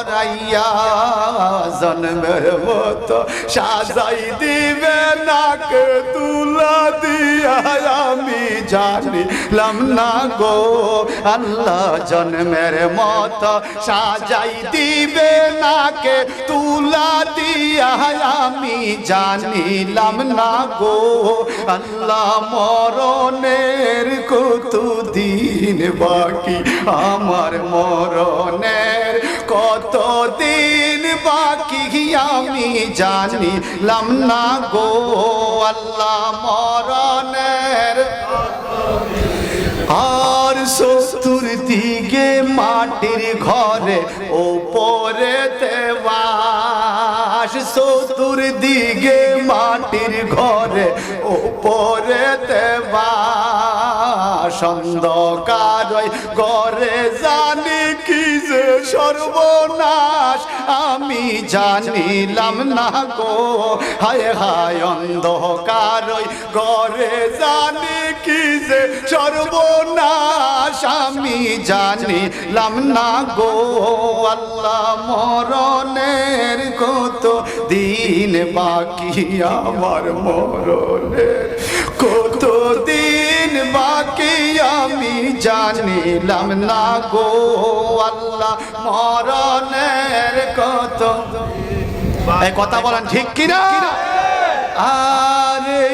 পরাইয়া জন্মের মতো সাজাই দিবে নাকে তুলা দিয়া। আমি জানিলাম না গো, আল্লাহ জন্মের মতো সাজাই দিবে নাকে তুলা দিয়া। আমি জানিলাম না গো, আল্লাহ মরণের কত দিন বাকি? আমার মরণের আমি জানিলাম না গো আল্লাহ মরণের। আর চতুর দিকে মাটির ঘরে ওপরে দেবাস চতুর দিকে মাটির ঘরে ওপরে দেবাস অন্ধকার ঘরে জানি কি যে সর্বনাশ, আমি জানিলাম না গো। হায় হায় অন্ধকার ঘরে জানি কি যে সর্বনাশ, আমি জানিলাম না গো। আল্লাহ মরণের কত দিন বাকি, আমার মরণের কত দিন আমি জানিলাম না গো আল্লাহ মরণের কত। কথা বলেন ঠিক কিনা? আরে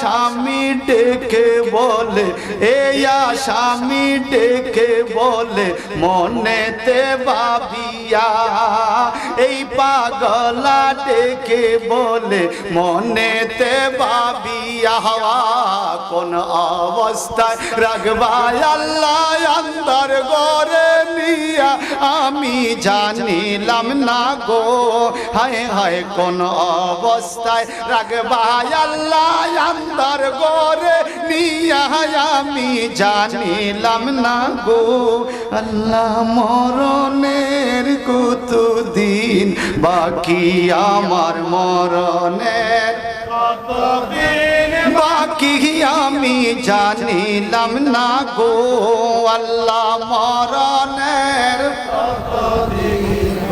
স্বামী ডেকে বলে এই স্বামী ডেকে বলে, মনেতে ভাবিয়া এই পাগলা ডেকে বলে, মনেতে ভাবিয়া হওয়া কোন অবস্থায় রাখবাই আল্লাহ আন্দার গরে নিয়া আমি জানিলাম না গো। হায় হায়, কোন অবস্থায় রাখবাই আল্লাহ আন্দার গরে নিয়া। আমি জানিলাম না গো। আল্লাহ মরণের কত দিন বাকি আমার মরণের। বাকি আমি জানিলাম না গো। আল্লাহ মরণের